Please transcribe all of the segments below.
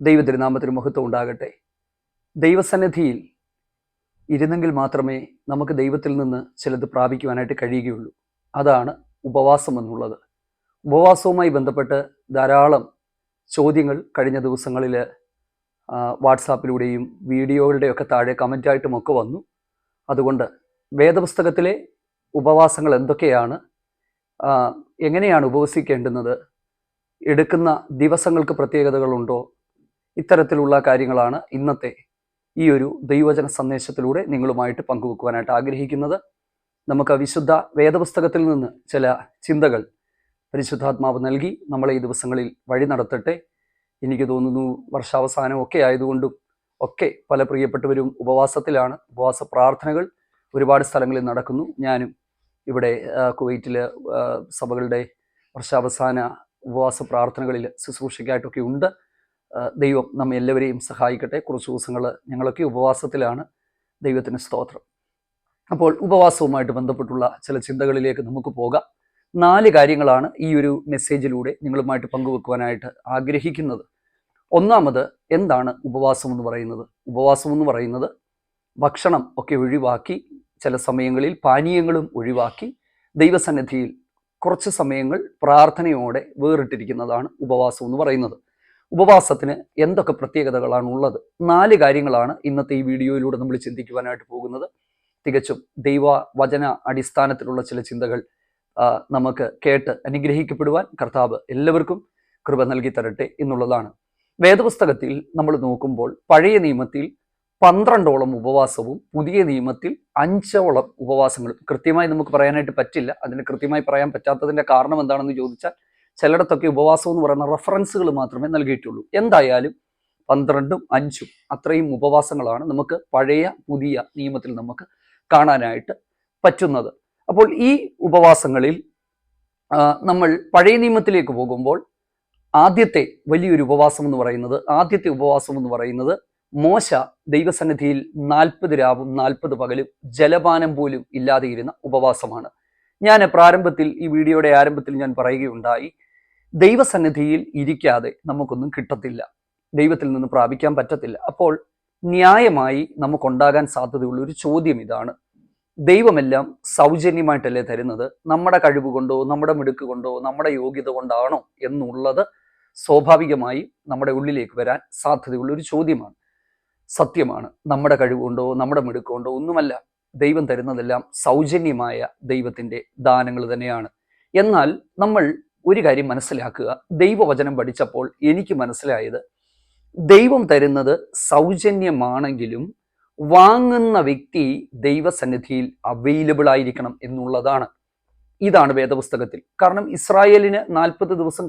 ദൈവതിരുനാമത്തിന് മഹത്വം ഉണ്ടാകട്ടെ. ദൈവസന്നിധിയിൽ ഇരുന്നെങ്കിൽ മാത്രമേ നമുക്ക് ദൈവത്തിൽ നിന്ന് ചിലത് പ്രാപിക്കുവാനായിട്ട് കഴിയുകയുള്ളൂ. അതാണ് ഉപവാസം എന്നുള്ളത്. ഉപവാസവുമായി ബന്ധപ്പെട്ട് ധാരാളം ചോദ്യങ്ങൾ കഴിഞ്ഞ ദിവസങ്ങളിൽ വാട്സാപ്പിലൂടെയും വീഡിയോകളുടെയൊക്കെ താഴെ കമന്റായിട്ടും ഒക്കെ വന്നു. അതുകൊണ്ട് വേദപുസ്തകത്തിലെ ഉപവാസങ്ങൾ എന്തൊക്കെയാണ് എങ്ങനെയാണ് ഉപവസിക്കേണ്ടുന്നത് എടുക്കുന്ന ദിവസങ്ങൾക്ക് പ്രത്യേകതകളുണ്ടോ ഇത്തരത്തിലുള്ള കാര്യങ്ങളാണ് ഇന്നത്തെ ഈ ഒരു ദൈവചന സന്ദേശത്തിലൂടെ നിങ്ങളുമായിട്ട് പങ്കുവെക്കുവാനായിട്ട് ആഗ്രഹിക്കുന്നത്. നമുക്ക് വിശുദ്ധ വേദപുസ്തകത്തിൽ നിന്ന് ചില ചിന്തകൾ പരിശുദ്ധാത്മാവ് നൽകി നമ്മളെ ഈ ദിവസങ്ങളിൽ വഴി നടത്തട്ടെ. എനിക്ക് തോന്നുന്നു വർഷാവസാനം ഒക്കെ ആയതുകൊണ്ടും ഒക്കെ പല പ്രിയപ്പെട്ടവരും ഉപവാസത്തിലാണ്. ഉപവാസ പ്രാർത്ഥനകൾ ഒരുപാട് സ്ഥലങ്ങളിൽ നടക്കുന്നു. ഞാനും ഇവിടെ കുവൈറ്റിലെ സഭകളുടെ വർഷാവസാന ഉപവാസ പ്രാർത്ഥനകളിൽ ശുശ്രൂഷയ്ക്കായിട്ടൊക്കെ ഉണ്ട്. ദൈവം നമ്മെ എല്ലാവരെയും സഹായിക്കട്ടെ. കുറച്ച് ദിവസങ്ങൾ ഞങ്ങളൊക്കെ ഉപവാസത്തിലാണ്. ദൈവത്തിന് സ്തോത്രം. അപ്പോൾ ഉപവാസവുമായിട്ട് ബന്ധപ്പെട്ടുള്ള ചില ചിന്തകളിലേക്ക് നമുക്ക് പോകാം. നാല് കാര്യങ്ങളാണ് ഈ ഒരു മെസ്സേജിലൂടെ നിങ്ങളുമായിട്ട് പങ്കുവെക്കുവാനായിട്ട് ആഗ്രഹിക്കുന്നത്. ഒന്നാമത് എന്താണ് ഉപവാസം എന്ന് പറയുന്നത്? ഉപവാസം എന്ന് പറയുന്നത് ഭക്ഷണം ഒക്കെ ഒഴിവാക്കി ചില സമയങ്ങളിൽ പാനീയങ്ങളും ഒഴിവാക്കി ദൈവസന്നിധിയിൽ കുറച്ച് സമയങ്ങൾ പ്രാർത്ഥനയോടെ വേറിട്ടിരിക്കുന്നതാണ് ഉപവാസം എന്ന് പറയുന്നത്. ഉപവാസത്തിന് എന്തൊക്കെ പ്രത്യേകതകളാണ് ഉള്ളത് നാല് കാര്യങ്ങളാണ് ഇന്നത്തെ ഈ വീഡിയോയിലൂടെ നമ്മൾ ചിന്തിക്കുവാനായിട്ട് പോകുന്നത്. തികച്ചും ദൈവ വചന അടിസ്ഥാനത്തിലുള്ള ചില ചിന്തകൾ നമുക്ക് കേട്ട് അനുഗ്രഹിക്കപ്പെടുവാൻ കർത്താവ് എല്ലാവർക്കും കൃപ നൽകി തരട്ടെ എന്നുള്ളതാണ്. വേദപുസ്തകത്തിൽ നമ്മൾ നോക്കുമ്പോൾ പഴയ നിയമത്തിൽ പന്ത്രണ്ടോളം ഉപവാസവും പുതിയ നിയമത്തിൽ അഞ്ചോളം ഉപവാസങ്ങളും കൃത്യമായി നമുക്ക് പറയാനായിട്ട് പറ്റില്ല. അതിന് കൃത്യമായി പറയാൻ പറ്റാത്തതിന്റെ കാരണം എന്താണെന്ന് ചോദിച്ചാൽ ചിലയിടത്തൊക്കെ ഉപവാസം എന്ന് പറയുന്ന റെഫറൻസുകൾ മാത്രമേ നൽകിയിട്ടുള്ളൂ. എന്തായാലും പന്ത്രണ്ടും അഞ്ചും അത്രയും ഉപവാസങ്ങളാണ് നമുക്ക് പഴയ പുതിയ നിയമത്തിൽ നമുക്ക് കാണാനായിട്ട് പറ്റുന്നത്. അപ്പോൾ ഈ ഉപവാസങ്ങളിൽ നമ്മൾ പഴയ നിയമത്തിലേക്ക് പോകുമ്പോൾ ആദ്യത്തെ വലിയൊരു ഉപവാസം എന്ന് പറയുന്നത് ആദ്യത്തെ ഉപവാസം എന്ന് പറയുന്നത് മോശ ദൈവസന്നിധിയിൽ നാൽപ്പത് രാവും നാൽപ്പത് പകലും ജലപാനം പോലും ഇല്ലാതെ ഇരുന്ന ഉപവാസമാണ്. ഞാൻ പ്രാരംഭത്തിൽ ഈ വീഡിയോയുടെ ആരംഭത്തിൽ ഞാൻ പറയുകയുണ്ടായി ദൈവസന്നിധിയിൽ ഇരിക്കാതെ നമുക്കൊന്നും കിട്ടത്തില്ല. ദൈവത്തിൽ നിന്ന് പ്രാപിക്കാൻ പറ്റത്തില്ല. അപ്പോൾ ന്യായമായി നമുക്കുണ്ടാകാൻ സാധ്യതയുള്ള ഒരു ചോദ്യം ഇതാണ്. ദൈവമെല്ലാം സൗജന്യമായിട്ടല്ലേ തരുന്നത്? നമ്മുടെ കഴിവ് കൊണ്ടോ നമ്മുടെ മിടുക്ക് കൊണ്ടോ നമ്മുടെ യോഗ്യത കൊണ്ടാണോ എന്നുള്ളത് സ്വാഭാവികമായി നമ്മുടെ ഉള്ളിലേക്ക് വരാൻ സാധ്യതയുള്ള ഒരു ചോദ്യമാണ്. സത്യമാണ്. നമ്മുടെ കഴിവ് കൊണ്ടോ നമ്മുടെ മിടുക്ക് കൊണ്ടോ ഒന്നുമല്ല. ദൈവം തരുന്നതെല്ലാം സൗജന്യമായ ദൈവത്തിന്റെ ദാനങ്ങൾ തന്നെയാണ്. എന്നാൽ നമ്മൾ ഒരു കാര്യം മനസ്സിലാക്കുക. ദൈവവചനം പഠിച്ചപ്പോൾ എനിക്ക് മനസ്സിലായത് ദൈവം തരുന്നത് സൗജന്യമാണെങ്കിലും വാങ്ങുന്ന വ്യക്തി ദൈവസന്നിധിയിൽ അവൈലബിൾ ആയിരിക്കണം എന്നുള്ളതാണ്. ഇതാണ് വേദപുസ്തകത്തിൽ. കാരണം ഇസ്രായേലിന് നാൽപ്പത് ദിവസം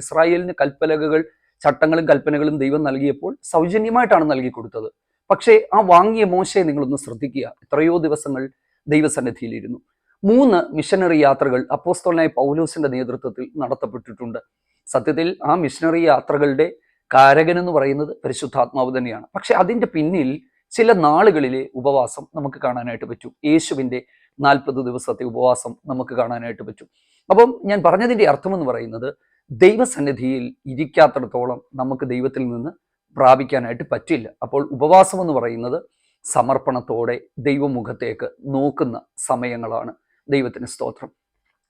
ഇസ്രായേലിന് കൽപ്പലകകൾ ചട്ടങ്ങളും കൽപ്പനകളും ദൈവം നൽകിയപ്പോൾ സൗജന്യമായിട്ടാണ് നൽകി കൊടുത്തത് പക്ഷേ ആ വാങ്ങിയ മോശയെ നിങ്ങളൊന്ന് ശ്രദ്ധിക്കുക. എത്രയോ ദിവസങ്ങൾ ദൈവസന്നിധിയിലിരുന്നു. മൂന്ന് മിഷനറി യാത്രകൾ അപ്പോസ്തോലനായ പൗലോസിന്റെ നേതൃത്വത്തിൽ നടത്തപ്പെട്ടിട്ടുണ്ട്. സത്യത്തിൽ ആ മിഷനറി യാത്രകളുടെ കാരകൻ എന്ന് പറയുന്നത് പരിശുദ്ധാത്മാവ് തന്നെയാണ്. പക്ഷെ അതിന്റെ പിന്നിൽ ചില നാളുകളിലെ ഉപവാസം നമുക്ക് കാണാനായിട്ട് പറ്റും. യേശുവിന്റെ നാൽപ്പത് ദിവസത്തെ ഉപവാസം നമുക്ക് കാണാനായിട്ട് പറ്റും. അപ്പം ഞാൻ പറഞ്ഞതിന്റെ അർത്ഥം എന്ന് പറയുന്നത് ദൈവസന്നിധിയിൽ ഇരിക്കാത്തിടത്തോളം നമുക്ക് ദൈവത്തിൽ നിന്ന് പ്രാപിക്കാനായിട്ട് പറ്റില്ല. അപ്പോൾ ഉപവാസം എന്ന് പറയുന്നത് സമർപ്പണത്തോടെ ദൈവമുഖത്തേക്ക് നോക്കുന്ന സമയങ്ങളാണ്. ദൈവത്തിന് സ്തോത്രം.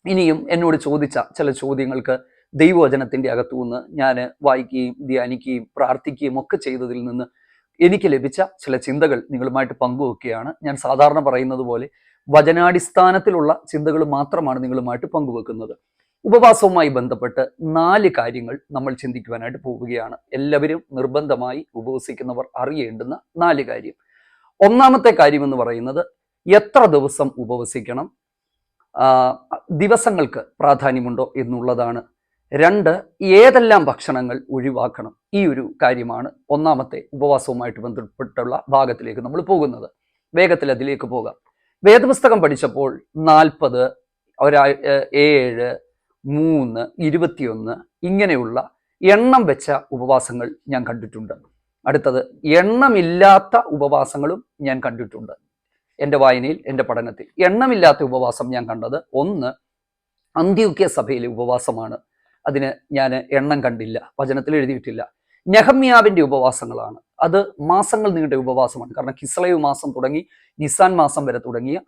ഇനിയും എന്നോട് ചോദിച്ച ചില ചോദ്യങ്ങൾക്ക് ദൈവവചനത്തിന്റെ അകത്തുനിന്ന് ഞാൻ വായിക്കുകയും ധ്യാനിക്കുകയും പ്രാർത്ഥിക്കുകയും ഒക്കെ ചെയ്തതിൽ നിന്ന് എനിക്ക് ലഭിച്ച ചില ചിന്തകൾ നിങ്ങളുമായിട്ട് പങ്കുവെക്കുകയാണ്. ഞാൻ സാധാരണ പറയുന്നത് പോലെ വചനാടിസ്ഥാനത്തിലുള്ള ചിന്തകൾ മാത്രമാണ് നിങ്ങളുമായിട്ട് പങ്കുവെക്കുന്നത്. ഉപവാസവുമായി ബന്ധപ്പെട്ട് നാല് കാര്യങ്ങൾ നമ്മൾ ചിന്തിക്കുവാനായിട്ട് പോവുകയാണ്. എല്ലാവരും നിർബന്ധമായി ഉപവസിക്കുന്നവർ അറിയേണ്ടുന്ന നാല് കാര്യം. ഒന്നാമത്തെ കാര്യം എന്ന് പറയുന്നത് എത്ര ദിവസം ഉപവസിക്കണം? ദിവസങ്ങൾക്ക് പ്രാധാന്യമുണ്ടോ എന്നുള്ളതാണ്. രണ്ട് ഏതെല്ലാം ഭക്ഷണങ്ങൾ ഒഴിവാക്കണം? ഈ ഒരു കാര്യമാണ് ഒന്നാമത്തെ ഉപവാസവുമായിട്ട് ബന്ധപ്പെട്ടുള്ള ഭാഗത്തിലേക്ക് നമ്മൾ പോകുന്നത്. വേഗത്തിൽ അതിലേക്ക് പോകാം. വേദപുസ്തകം പഠിച്ചപ്പോൾ നാൽപ്പത് ഒരാ ഏഴ് മൂന്ന് ഇരുപത്തിയൊന്ന് ഇങ്ങനെയുള്ള എണ്ണം വെച്ച ഉപവാസങ്ങൾ ഞാൻ കണ്ടിട്ടുണ്ട്. അടുത്തത് എണ്ണമില്ലാത്ത ഉപവാസങ്ങളും ഞാൻ കണ്ടിട്ടുണ്ട്. എന്റെ വായനയിൽ എന്റെ പഠനത്തിൽ. എണ്ണമില്ലാത്ത ഉപവാസം ഞാൻ കണ്ടത്. ഒന്ന് അന്ത്യോക്യ സഭയിലെ ഉപവാസമാണ്. അതിന് ഞാൻ എണ്ണം കണ്ടില്ല വചനത്തിൽ എഴുതിയിട്ടില്ല. നെഹമ്യാവിന്റെ ഉപവാസങ്ങളാണ്. അത് മാസങ്ങൾ നീണ്ട ഉപവാസമാണ്. കാരണം കിസ്ലയു മാസം തുടങ്ങി നിസാൻ മാസം വരെ തുടങ്ങിയ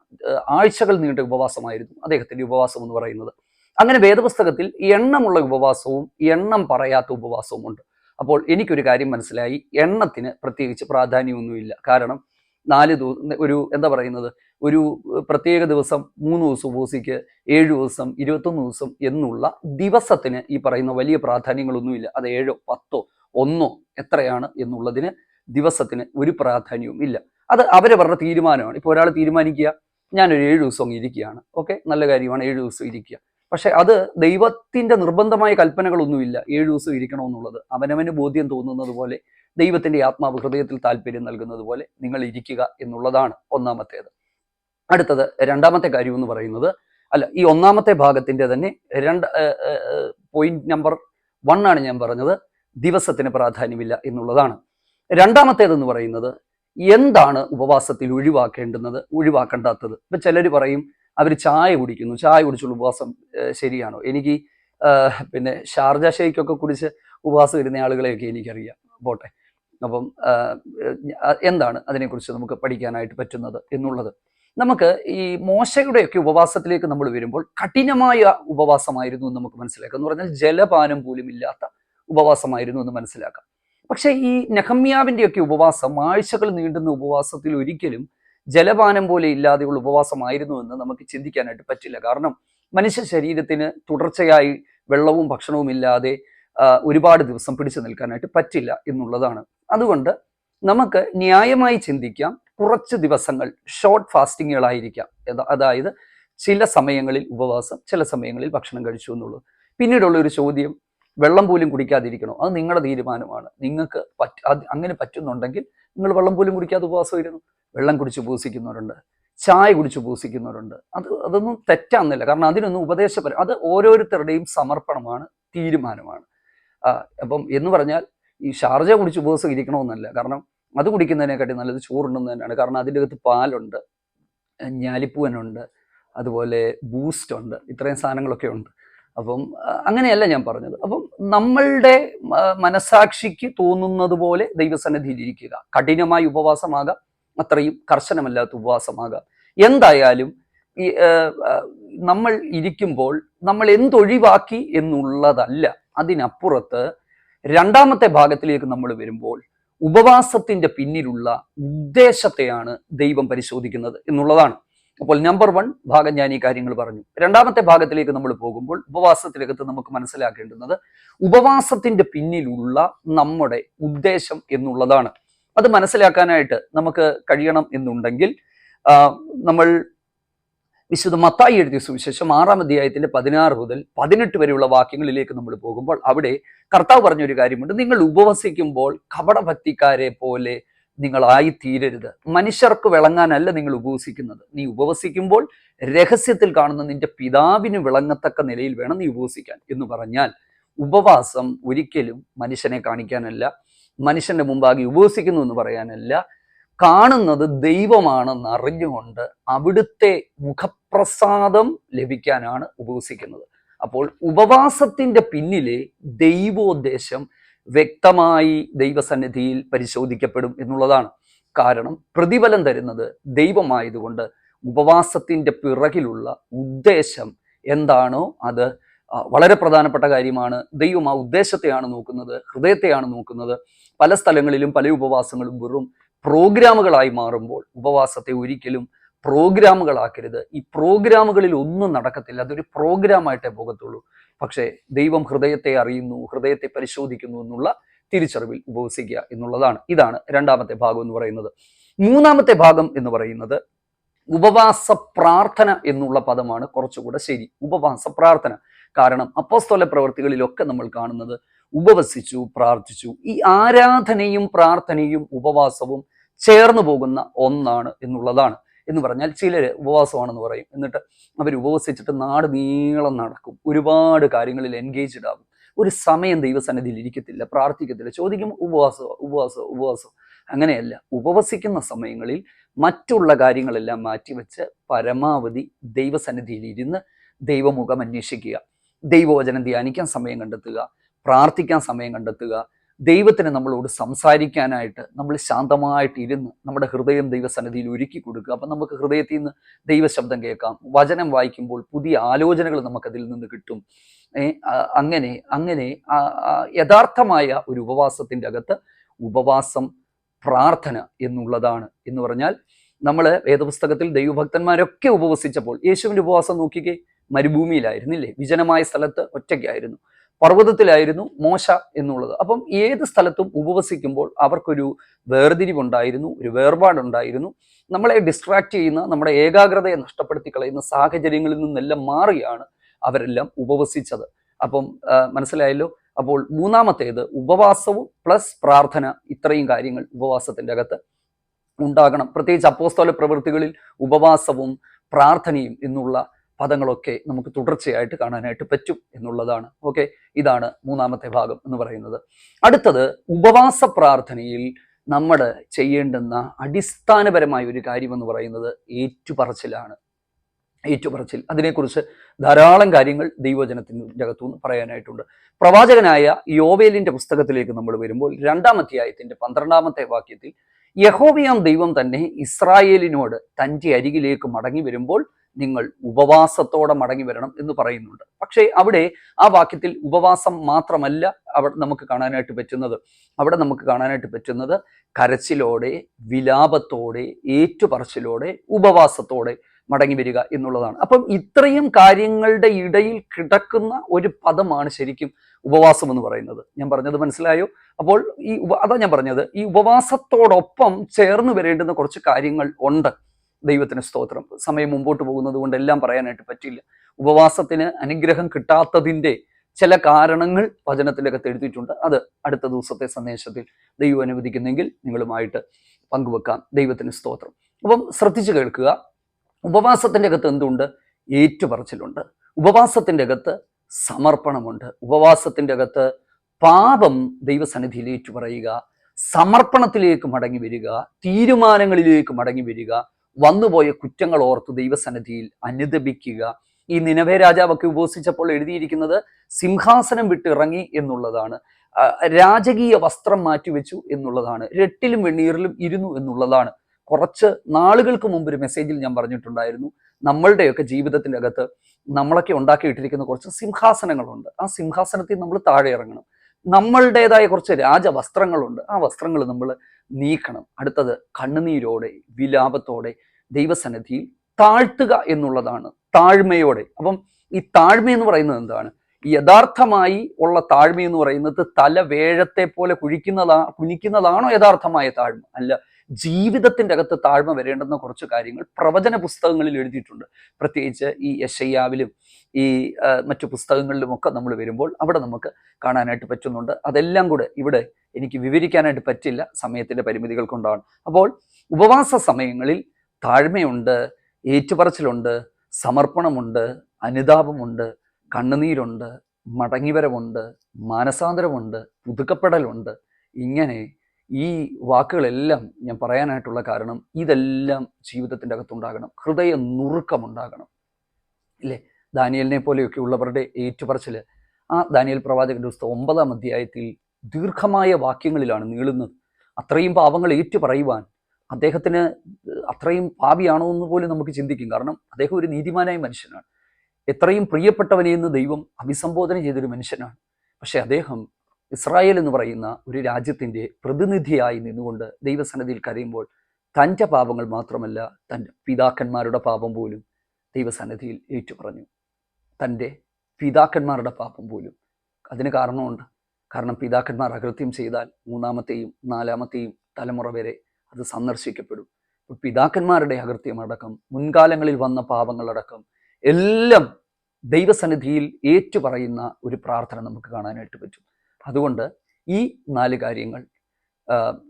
ആഴ്ചകൾ നീണ്ട ഉപവാസമായിരുന്നു അദ്ദേഹത്തിന്റെ ഉപവാസം എന്ന് പറയുന്നത്. അങ്ങനെ വേദപുസ്തകത്തിൽ എണ്ണമുള്ള ഉപവാസവും എണ്ണം പറയാത്ത ഉപവാസവും ഉണ്ട് അപ്പോൾ എനിക്കൊരു കാര്യം മനസ്സിലായി. എണ്ണത്തിന് പ്രത്യേകിച്ച് പ്രാധാന്യമൊന്നുമില്ല. കാരണം നാല് ദിവസം ഒരു എന്താ പറയുന്നത്? ഒരു പ്രത്യേക ദിവസം മൂന്ന് ദിവസം ഉപസിക്ക് ഏഴ് ദിവസം ഇരുപത്തൊന്ന് ദിവസം എന്നുള്ള ദിവസത്തിന് ഈ പറയുന്ന വലിയ പ്രാധാന്യങ്ങളൊന്നുമില്ല. അത് ഏഴോ പത്തോ ഒന്നോ എത്രയാണ് എന്നുള്ളതിന് ദിവസത്തിന് ഒരു പ്രാധാന്യവും ഇല്ല. അത് അവരവരുടെ തീരുമാനമാണ്. ഇപ്പോൾ ഒരാൾ തീരുമാനിക്കുക ഞാനൊരു ഏഴ് ദിവസം ഇരിക്കുകയാണ്. ഓക്കെ? നല്ല കാര്യമാണ് ഏഴ് ദിവസം ഇരിക്കുക. പക്ഷെ അത് ദൈവത്തിന്റെ നിർബന്ധമായ കൽപ്പനകളൊന്നുമില്ല. ഏഴ് ദിവസം ഇരിക്കണമെന്നുള്ളത്. അവനവന് ബോധ്യം തോന്നുന്നത് പോലെ ദൈവത്തിന്റെ ആത്മാവ് ഹൃദയത്തിൽ താല്പര്യം നൽകുന്നത് പോലെ നിങ്ങൾ ഇരിക്കുക എന്നുള്ളതാണ് ഒന്നാമത്തേത്. അടുത്തത് രണ്ടാമത്തെ കാര്യം എന്ന് പറയുന്നത് അല്ല ഈ ഒന്നാമത്തെ ഭാഗത്തിന്റെ തന്നെ രണ്ട് പോയിന്റ് നമ്പർ വൺ ആണ് ഞാൻ പറഞ്ഞത് ദിവസത്തിന് പ്രാധാന്യമില്ല എന്നുള്ളതാണ്. രണ്ടാമത്തേതെന്ന് പറയുന്നത് എന്താണ് ഉപവാസത്തിൽ ഒഴിവാക്കേണ്ടുന്നത് ഒഴിവാക്കേണ്ടാത്തത്? ഇപ്പൊ ചിലർ പറയും അവർ ചായ കുടിക്കുന്നു ചായ കുടിച്ചുള്ള ഉപവാസം ശരിയാണോ? എനിക്ക് പിന്നെ ഷാർജ ഷെയ്ക്കൊക്കെ കുടിച്ച് ഉപവാസം ഇരുന്ന ആളുകളെയൊക്കെ എനിക്കറിയാം. പോട്ടെ. അപ്പം എന്താണ് അതിനെക്കുറിച്ച് നമുക്ക് പഠിക്കാനായിട്ട് പറ്റുന്നത് എന്നുള്ളത്? നമുക്ക് ഈ മോശയുടെയൊക്കെ ഉപവാസത്തിലേക്ക് നമ്മൾ വരുമ്പോൾ കഠിനമായ ഉപവാസമായിരുന്നു എന്ന് നമുക്ക് മനസ്സിലാക്കാം. എന്ന് പറഞ്ഞാൽ ജലപാനം പോലും ഇല്ലാത്ത ഉപവാസമായിരുന്നു എന്ന് മനസ്സിലാക്കാം. പക്ഷേ ഈ നെഹമ്യാവിന്റെയൊക്കെ ഉപവാസം ആഴ്ചകൾ നീണ്ടുന്ന ഉപവാസത്തിൽ ഒരിക്കലും ജലപാനം പോലെ ഇല്ലാതെയുള്ള ഉപവാസമായിരുന്നു എന്ന് നമുക്ക് ചിന്തിക്കാനായിട്ട് പറ്റില്ല. കാരണം മനുഷ്യ ശരീരത്തിന് തുടർച്ചയായി വെള്ളവും ഭക്ഷണവും ഇല്ലാതെ ഒരുപാട് ദിവസം പിടിച്ചു നിൽക്കാനായിട്ട് പറ്റില്ല എന്നുള്ളതാണ് അതുകൊണ്ട് നമുക്ക് ന്യായമായി ചിന്തിക്കാം. കുറച്ച് ദിവസങ്ങൾ ഷോർട്ട് ഫാസ്റ്റിങ്ങുകളായിരിക്കാം അതായത് ചില സമയങ്ങളിൽ ഉപവാസം ചില സമയങ്ങളിൽ ഭക്ഷണം കഴിച്ചു എന്നുള്ളത് പിന്നീടുള്ള ഒരു ചോദ്യം വെള്ളം പോലും കുടിക്കാതിരിക്കണോ? അത് നിങ്ങളുടെ തീരുമാനമാണ്. നിങ്ങൾക്ക് പറ്റ അങ്ങനെ പറ്റുന്നുണ്ടെങ്കിൽ നിങ്ങൾ വെള്ളം പോലും കുടിക്കാതെ ഉപവാസം ഇരുന്നു വെള്ളം കുടിച്ച് പൂസിക്കുന്നവരുണ്ട് ചായ കുടിച്ച് പൂസിക്കുന്നവരുണ്ട് അത് അതൊന്നും തെറ്റാന്നില്ല. കാരണം അതിനൊന്നും ഉപദേശപരം അത് ഓരോരുത്തരുടെയും സമർപ്പണമാണ് തീരുമാനമാണ്. അപ്പം എന്ന് പറഞ്ഞാൽ ഈ ഷാർജ കുടിച്ച് ഉപവാസം ഇരിക്കണമെന്നല്ല കാരണം അത് കുടിക്കുന്നതിനെക്കാട്ടി നല്ലത് ചോറുണ്ടെന്ന് തന്നെയാണ്. കാരണം അതിന്റെ അകത്ത് പാലുണ്ട് ഞാലിപ്പൂവനുണ്ട് അതുപോലെ ബൂസ്റ്റ് ഉണ്ട് ഇത്രയും സാധനങ്ങളൊക്കെ ഉണ്ട്. അപ്പം അങ്ങനെയല്ല ഞാൻ പറഞ്ഞത്. അപ്പം നമ്മളുടെ മനസാക്ഷിക്ക് തോന്നുന്നത് പോലെ ദൈവസന്നിധിയിൽ ഇരിക്കുക കഠിനമായ ഉപവാസമാകാം അത്രയും കർശനമല്ലാത്ത ഉപവാസമാകാം. എന്തായാലും നമ്മൾ ഇരിക്കുമ്പോൾ നമ്മൾ എന്തൊഴിവാക്കി എന്നുള്ളതല്ല. അതിനപ്പുറത്ത് രണ്ടാമത്തെ ഭാഗത്തിലേക്ക് നമ്മൾ വരുമ്പോൾ ഉപവാസത്തിന്റെ പിന്നിലുള്ള ഉദ്ദേശത്തെയാണ് ദൈവം പരിശോധിക്കുന്നത് എന്നുള്ളതാണ്. അപ്പോൾ നമ്പർ വൺ ഭാഗം ഞാൻ ഈ കാര്യങ്ങൾ പറഞ്ഞു. രണ്ടാമത്തെ ഭാഗത്തിലേക്ക് നമ്മൾ പോകുമ്പോൾ ഉപവാസത്തിനകത്ത് നമുക്ക് മനസ്സിലാക്കേണ്ടുന്നത് ഉപവാസത്തിന്റെ പിന്നിലുള്ള നമ്മുടെ ഉദ്ദേശം എന്നുള്ളതാണ്. അത് മനസ്സിലാക്കാനായിട്ട് നമുക്ക് കഴിയണം എന്നുണ്ടെങ്കിൽ നമ്മൾ വിശുദ്ധ മത്തായി എഴുതിയ സുവിശേഷം ആറാം അധ്യായത്തിന്റെ പതിനാറ് മുതൽ പതിനെട്ട് വരെയുള്ള വാക്യങ്ങളിലേക്ക് നമ്മൾ പോകുമ്പോൾ അവിടെ കർത്താവ് പറഞ്ഞൊരു കാര്യമുണ്ട്. നിങ്ങൾ ഉപവസിക്കുമ്പോൾ കപടഭക്തിക്കാരെ പോലെ നിങ്ങളായി തീരരുത് മനുഷ്യർക്ക് വിളങ്ങാനല്ല നിങ്ങൾ ഉപവസിക്കുന്നത്. നീ ഉപവസിക്കുമ്പോൾ രഹസ്യത്തിൽ കാണുന്ന നിന്റെ പിതാവിന് വിളങ്ങത്തക്ക നിലയിൽ വേണം നീ ഉപവസിക്കാൻ എന്ന് പറഞ്ഞാൽ ഉപവാസം ഒരിക്കലും മനുഷ്യനെ കാണിക്കാനല്ല മനുഷ്യന്റെ മുമ്പാകെ ഉപവസിക്കുന്നു എന്ന് പറയാനല്ല കാണുന്നത് ദൈവമാണെന്ന് അറിഞ്ഞുകൊണ്ട് അവിടുത്തെ മുഖപ്രസാദം ലഭിക്കാനാണ് ഉപവസിക്കുന്നത് അപ്പോൾ ഉപവാസത്തിന്റെ പിന്നിലെ ദൈവോദ്ദേശം വ്യക്തമായി ദൈവസന്നിധിയിൽ പരിശോധിക്കപ്പെടും എന്നുള്ളതാണ്. കാരണം പ്രതിഫലം തരുന്നത് ദൈവമായതുകൊണ്ട് ഉപവാസത്തിന്റെ പിറകിലുള്ള ഉദ്ദേശം എന്താണോ അത് വളരെ പ്രധാനപ്പെട്ട കാര്യമാണ്. ദൈവം ആ ഉദ്ദേശത്തെയാണ് നോക്കുന്നത് ഹൃദയത്തെയാണ് നോക്കുന്നത്. പല സ്ഥലങ്ങളിലും പല ഉപവാസങ്ങളും വെറും പ്രോഗ്രാമുകളായി മാറുമ്പോൾ ഉപവാസത്തെ ഒരിക്കലും പ്രോഗ്രാമുകളാക്കരുത്. ഈ പ്രോഗ്രാമുകളിൽ ഒന്നും നടക്കത്തില്ല. അതൊരു പ്രോഗ്രാമായിട്ടേ പോകത്തുള്ളൂ. പക്ഷേ ദൈവം ഹൃദയത്തെ അറിയുന്നു ഹൃദയത്തെ പരിശോധിക്കുന്നു എന്നുള്ള തിരിച്ചറിവിൽ ഉപവസിക്കുക എന്നുള്ളതാണ്. ഇതാണ് രണ്ടാമത്തെ ഭാഗം എന്ന് പറയുന്നത്. മൂന്നാമത്തെ ഭാഗം എന്ന് പറയുന്നത് ഉപവാസ പ്രാർത്ഥന എന്നുള്ള പദമാണ് കുറച്ചുകൂടെ ശരി. ഉപവാസ പ്രാർത്ഥന. കാരണം അപ്പോസ്തല പ്രവർത്തികളിലൊക്കെ നമ്മൾ കാണുന്നത് ഉപവസിച്ചു പ്രാർത്ഥിച്ചു. ഈ ആരാധനയും പ്രാർത്ഥനയും ഉപവാസവും ചേർന്ന് പോകുന്ന ഒന്നാണ് എന്നുള്ളതാണ്. എന്ന് പറഞ്ഞാൽ ചിലർ ഉപവാസമാണെന്ന് പറയും. എന്നിട്ട് അവർ ഉപവസിച്ചിട്ട് നാട് നീളം നടക്കും. ഒരുപാട് കാര്യങ്ങളിൽ എൻഗേജ്ഡ് ആകും. ഒരു സമയം ദൈവസന്നിധിയിൽ ഇരിക്കത്തില്ല പ്രാർത്ഥിക്കത്തില്ല. ചോദിക്കും ഉപവാസമോ ഉപവാസമോ ഉപവാസം? അങ്ങനെയല്ല. ഉപവസിക്കുന്ന സമയങ്ങളിൽ മറ്റുള്ള കാര്യങ്ങളെല്ലാം മാറ്റിവെച്ച് പരമാവധി ദൈവസന്നിധിയിൽ ഇരുന്ന് ദൈവമുഖം അന്വേഷിക്കുക. ദൈവവചനം ധ്യാനിക്കാൻ സമയം കണ്ടെത്തുക. പ്രാർത്ഥിക്കാൻ സമയം കണ്ടെത്തുക. ദൈവത്തിന് നമ്മളോട് സംസാരിക്കാനായിട്ട് നമ്മൾ ശാന്തമായിട്ട് ഇരുന്ന് നമ്മുടെ ഹൃദയം ദൈവസന്നിധിയിൽ ഒരുക്കി കൊടുക്കുക. അപ്പം നമുക്ക് ഹൃദയത്തിൽ നിന്ന് ദൈവശബ്ദം കേൾക്കാം. വചനം വായിക്കുമ്പോൾ പുതിയ ആലോചനകൾ നമുക്കതിൽ നിന്ന് കിട്ടും. അങ്ങനെ അങ്ങനെ യഥാർത്ഥമായ ഒരു ഉപവാസത്തിന്റെ അകത്ത് ഉപവാസം പ്രാർത്ഥന എന്നുള്ളതാണ് എന്ന് പറഞ്ഞാൽ നമ്മൾ വേദപുസ്തകത്തിൽ ദൈവഭക്തന്മാരൊക്കെ ഉപവസിച്ചപ്പോൾ യേശുവിന്റെ ഉപവാസം നോക്കിക്കേ മരുഭൂമിയിലായിരുന്നില്ലേ? വിജനമായ സ്ഥലത്ത് ഒറ്റയ്ക്കായിരുന്നു. പർവതത്തിലായിരുന്നു മോശ എന്നുള്ളത്. അപ്പം ഏത് സ്ഥലത്തും ഉപവസിക്കുമ്പോൾ അവർക്കൊരു വേർതിരിവുണ്ടായിരുന്നു ഒരു വേർപാടുണ്ടായിരുന്നു. നമ്മളെ ഡിസ്ട്രാക്ട് ചെയ്യുന്ന നമ്മുടെ ഏകാഗ്രതയെ നഷ്ടപ്പെടുത്തി കളയുന്ന സാഹചര്യങ്ങളിൽ നിന്നെല്ലാം മാറിയാണ് അവരെല്ലാം ഉപവസിച്ചത്. അപ്പം മനസ്സിലായല്ലോ? അപ്പോൾ മൂന്നാമത്തേത് ഉപവാസവും പ്ലസ് പ്രാർത്ഥന ഇത്രയും കാര്യങ്ങൾ ഉപവാസത്തിന്റെ അകത്ത് ഉണ്ടാകണം. പ്രത്യേകിച്ച് അപ്പോസ്തോല പ്രവൃത്തികളിൽ ഉപവാസവും പ്രാർത്ഥനയും എന്നുള്ള പദങ്ങളൊക്കെ നമുക്ക് തുടർച്ചയായിട്ട് കാണാനായിട്ട് പറ്റും എന്നുള്ളതാണ്. ഓക്കെ? ഇതാണ് മൂന്നാമത്തെ ഭാഗം എന്ന് പറയുന്നത്. അടുത്തത് ഉപവാസ പ്രാർത്ഥനയിൽ നമ്മൾ ചെയ്യേണ്ടുന്ന അടിസ്ഥാനപരമായ ഒരു കാര്യം എന്ന് പറയുന്നത് ഏറ്റുപറച്ചിലാണ്. ഏറ്റുപറച്ചിൽ. അതിനെക്കുറിച്ച് ധാരാളം കാര്യങ്ങൾ ദൈവജനത്തിന്റെ അകത്തുനിന്ന് പറയാനായിട്ടുണ്ട്. പ്രവാചകനായ യോവേലിന്റെ പുസ്തകത്തിലേക്ക് നമ്മൾ വരുമ്പോൾ രണ്ടാം പന്ത്രണ്ടാമത്തെ വാക്യത്തിൽ യഹോവിയാം ദൈവം തന്നെ ഇസ്രായേലിനോട് തന്റെ അരികിലേക്ക് മടങ്ങി വരുമ്പോൾ നിങ്ങൾ ഉപവാസത്തോടെ മടങ്ങി വരണം എന്ന് പറയുന്നുണ്ട്. പക്ഷേ അവിടെ ആ വാക്യത്തിൽ ഉപവാസം മാത്രമല്ല അവിടെ നമുക്ക് കാണാനായിട്ട് പറ്റുന്നത്. അവിടെ നമുക്ക് കാണാനായിട്ട് പറ്റുന്നത് കരച്ചിലോടെ വിലാപത്തോടെ ഏറ്റുപറച്ചിലോടെ ഉപവാസത്തോടെ മടങ്ങി വരിക എന്നുള്ളതാണ്. അപ്പം ഇത്രയും കാര്യങ്ങളുടെ ഇടയിൽ കിടക്കുന്ന ഒരു പദമാണ് ശരിക്കും ഉപവാസം എന്ന് പറയുന്നത്. ഞാൻ പറഞ്ഞത് മനസ്സിലായോ? അപ്പോൾ ഈ അതാ ഞാൻ പറഞ്ഞത്. ഈ ഉപവാസത്തോടൊപ്പം ചേർന്ന് വരേണ്ടുന്ന കുറച്ച് കാര്യങ്ങൾ ഉണ്ട്. ദൈവത്തിന് സ്തോത്രം. സമയം മുമ്പോട്ട് പോകുന്നത് കൊണ്ട് എല്ലാം പറയാനായിട്ട് പറ്റില്ല. ഉപവാസത്തിന് അനുഗ്രഹം കിട്ടാത്തതിന്റെ ചില കാരണങ്ങൾ വചനത്തിലൊക്കെ എഴുതിയിട്ടുണ്ട്. അത് അടുത്ത ദിവസത്തെ സന്ദേശത്തിൽ ദൈവം അനുവദിക്കുന്നെങ്കിൽ നിങ്ങളുമായിട്ട് പങ്കുവെക്കാം. ദൈവത്തിന് സ്തോത്രം. അപ്പം ശ്രദ്ധിച്ചു കേൾക്കുക. ഉപവാസത്തിന്റെ അകത്ത് എന്തുണ്ട്? ഏറ്റുപറച്ചിലുണ്ട്. ഉപവാസത്തിന്റെ അകത്ത് സമർപ്പണമുണ്ട്. ഉപവാസത്തിന്റെ അകത്ത് പാപം ദൈവസന്നിധിയിൽ ഏറ്റുപറയുക. സമർപ്പണത്തിലേക്ക് മടങ്ങി വരിക. തീരുമാനങ്ങളിലേക്ക് മടങ്ങി വരിക. വന്നുപോയ കുറ്റങ്ങൾ ഓർത്ത് ദൈവസന്നിധിയിൽ അനുദപിക്കുക. ഈ നിനവേ രാജാവൊക്കെ ഉപസിച്ചപ്പോൾ എഴുതിയിരിക്കുന്നത് സിംഹാസനം വിട്ടിറങ്ങി എന്നുള്ളതാണ്. രാജകീയ വസ്ത്രം മാറ്റിവെച്ചു എന്നുള്ളതാണ്. രട്ടിലും വെണ്ണീറിലും ഇരുന്നു എന്നുള്ളതാണ്. കുറച്ച് നാളുകൾക്ക് മുമ്പ് ഒരു മെസ്സേജിൽ ഞാൻ പറഞ്ഞിട്ടുണ്ടായിരുന്നു. നമ്മളുടെയൊക്കെ ജീവിതത്തിന്റെ അകത്ത് നമ്മളൊക്കെ ഉണ്ടാക്കിയിട്ടിരിക്കുന്ന കുറച്ച് സിംഹാസനങ്ങളുണ്ട്. ആ സിംഹാസനത്തിൽ നമ്മൾ താഴെ ഇറങ്ങണം. നമ്മളുടേതായ കുറച്ച് രാജവസ്ത്രങ്ങളുണ്ട്. ആ വസ്ത്രങ്ങൾ നമ്മൾ നീക്കണം. അടുത്തത് കണ്ണുനീരോടെ വിലാപത്തോടെ ദൈവസന്നിധിയിൽ താഴ്ത്തുക എന്നുള്ളതാണ് താഴ്മയോടെ. അപ്പം ഈ താഴ്മ എന്ന് പറയുന്നത് എന്താണ്? യഥാർത്ഥമായി ഉള്ള താഴ്മ എന്ന് പറയുന്നത് തല വേഴത്തെ പോലെ കുഴിക്കുന്നതാ കുനിക്കുന്നതാണോ യഥാർത്ഥമായ താഴ്മ? അല്ല ജീവിതത്തിന്റെ അകത്ത് താഴ്മ വരേണ്ടുന്ന കുറച്ച് കാര്യങ്ങൾ പ്രവചന പുസ്തകങ്ങളിൽ എഴുതിയിട്ടുണ്ട്. പ്രത്യേകിച്ച് ഈ യശയ്യാവിലും ഈ മറ്റു പുസ്തകങ്ങളിലുമൊക്കെ നമ്മൾ വരുമ്പോൾ അവിടെ നമുക്ക് കാണാനായിട്ട് പറ്റുന്നുണ്ട്. അതെല്ലാം കൂടെ ഇവിടെ എനിക്ക് വിവരിക്കാനായിട്ട് പറ്റില്ല സമയത്തിന്റെ പരിമിതികൾ കൊണ്ടാണ്. അപ്പോൾ ഉപവാസ സമയങ്ങളിൽ താഴ്മയുണ്ട് ഏറ്റുപറച്ചിലുണ്ട് സമർപ്പണമുണ്ട് അനുതാപമുണ്ട് കണ്ണുനീരുണ്ട് മടങ്ങിവരമുണ്ട് മാനസാന്തരമുണ്ട് പുതുക്കപ്പെടലുണ്ട്. ഇങ്ങനെ ഈ വാക്കുകളെല്ലാം ഞാൻ പറയാനായിട്ടുള്ള കാരണം ഇതെല്ലാം ജീവിതത്തിന്റെ അകത്തുണ്ടാകണം. ഹൃദയ നുറുക്കമുണ്ടാകണം. ഇല്ലേ? ദാനിയലിനെ പോലെയൊക്കെ ഉള്ളവരുടെ ഏറ്റുപറച്ചിൽ ആ ദാനിയൽ പ്രവാചകന്റെ പുസ്തകം ഒമ്പതാം അധ്യായത്തിൽ ദീർഘമായ വാക്യങ്ങളിലാണ് നീളുന്നത്. അത്രയും പാപങ്ങൾ ഏറ്റു പറയുവാൻ അദ്ദേഹത്തിന് അത്രയും പാപിയാണോ എന്ന് പോലും നമുക്ക് ചിന്തിക്കും. കാരണം അദ്ദേഹം ഒരു നീതിമാനായ മനുഷ്യനാണ്. എത്രയും പ്രിയപ്പെട്ടവനെ എന്ന് ദൈവം അഭിസംബോധന ചെയ്തൊരു മനുഷ്യനാണ്. പക്ഷേ അദ്ദേഹം ഇസ്രായേൽ എന്ന് പറയുന്ന ഒരു രാജ്യത്തിന്റെ പ്രതിനിധിയായി നിന്നുകൊണ്ട് ദൈവസന്നിധിയിൽ കരയുമ്പോൾ തന്റെ പാപങ്ങൾ മാത്രമല്ല തന്റെ പിതാക്കന്മാരുടെ പാപം പോലും ദൈവസന്നിധിയിൽ ഏറ്റുപറഞ്ഞു. തന്റെ പിതാക്കന്മാരുടെ പാപം പോലും. അതിന് കാരണമുണ്ട്. കാരണം പിതാക്കന്മാർ അകൃത്യം ചെയ്താൽ മൂന്നാമത്തെയും നാലാമത്തെയും തലമുറ വരെ അത് സന്ദർശിക്കപ്പെടും. പിതാക്കന്മാരുടെ അകൃത്യമടക്കം മുൻകാലങ്ങളിൽ വന്ന പാപങ്ങളടക്കം എല്ലാം ദൈവസന്നിധിയിൽ ഏറ്റുപറയുന്ന ഒരു പ്രാർത്ഥന നമുക്ക് കാണാനായിട്ട് പറ്റും. അതുകൊണ്ട് ഈ നാല് കാര്യങ്ങൾ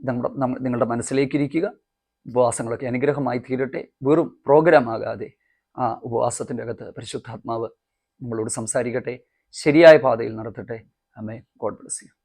നമ്മുടെ നമ്മ- നിങ്ങളുടെ മനസ്സിലേക്കിരിക്കുക. ഉപവാസങ്ങളൊക്കെ അനുഗ്രഹമായി തീരട്ടെ. വെറും പ്രോഗ്രാം ആകാതെ ആ ഉപവാസത്തിന്റെ അകത്ത് പരിശുദ്ധാത്മാവ് നമ്മളോട് സംസാരിക്കട്ടെ. ശരിയായ പാതയിൽ നടത്തട്ടെ. അമ്മേ ഗോഡ് ബ്ലസ് യു.